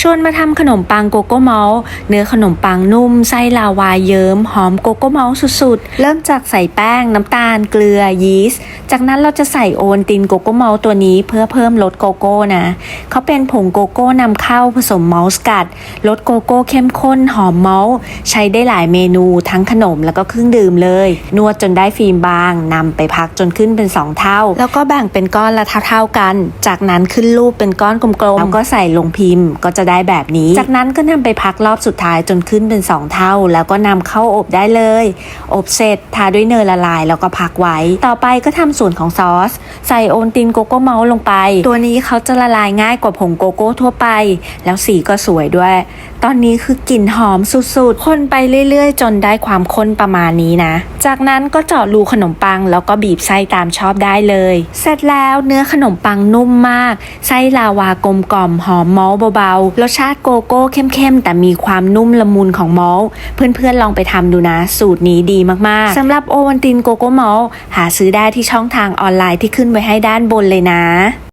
ชวนมาทำขนมปังโกโก้มอลต์เนื้อขนมปังนุ่ม ไส้ลาวาเยิ้ม หอมโกโก้มอลต์สุดๆ เริ่มจากใส่แป้ง น้ำตาล เกลือ ยีสต์ จากนั้นเราจะใส่โอวัลตินโกโก้มอลต์ตัวนี้เพื่อเพิ่มรสโกโก้นะเขาเป็นผงโกโก้นำเข้าผสมมอลต์สกัดรสโกโก้เข้มข้นหอมมอลต์ใช้ได้หลายเมนูทั้งขนมแล้วก็เครื่องดื่มเลย นวดจนได้ฟิล์มบางนำไปพักจนขึ้นเป็น 2 เท่า แล้วก็แบ่งเป็นก้อนละเท่าๆกัน จากนั้นขึ้นรูปเป็นก้อนกลมๆแล้วก็ใส่ลงพิมพ์ก็จะได้แบบนี้ จากนั้นก็นำไปพักรอบสุดท้ายจนขึ้นเป็น 2 เท่า แล้วก็นำเข้าอบได้เลย อบเสร็จทาด้วยเนยละลายแล้วก็พักไว้ ต่อไปก็ทำส่วนของซอส ใส่โอนตินโกโก้เมาส์ลงไป ตัวนี้เขาจะละลายง่ายกว่าผงโกโก้ทั่วไป แล้วสีก็สวยด้วยตอนนี้คือกลิ่นหอมสุดๆ คนไปเรื่อยๆ จนได้ความข้นประมาณนี้นะ จากนั้นก็เจาะรูขนมปังแล้วก็บีบไส้ตามชอบได้เลย เสร็จแล้วเนื้อขนมปังนุ่มมาก ไส้ลาวากลมกล่อมหอมมอลเบาๆ รสชาติโกโก้เข้มๆ แต่มีความนุ่มละมุนของมอลเพื่อนๆลองไปทำดูนะ สูตรนี้ดีมากๆสำหรับโอวันตินโกโก้มอลหาซื้อได้ที่ช่องทางออนไลน์ที่ขึ้นไว้ให้ด้านบนเลยนะ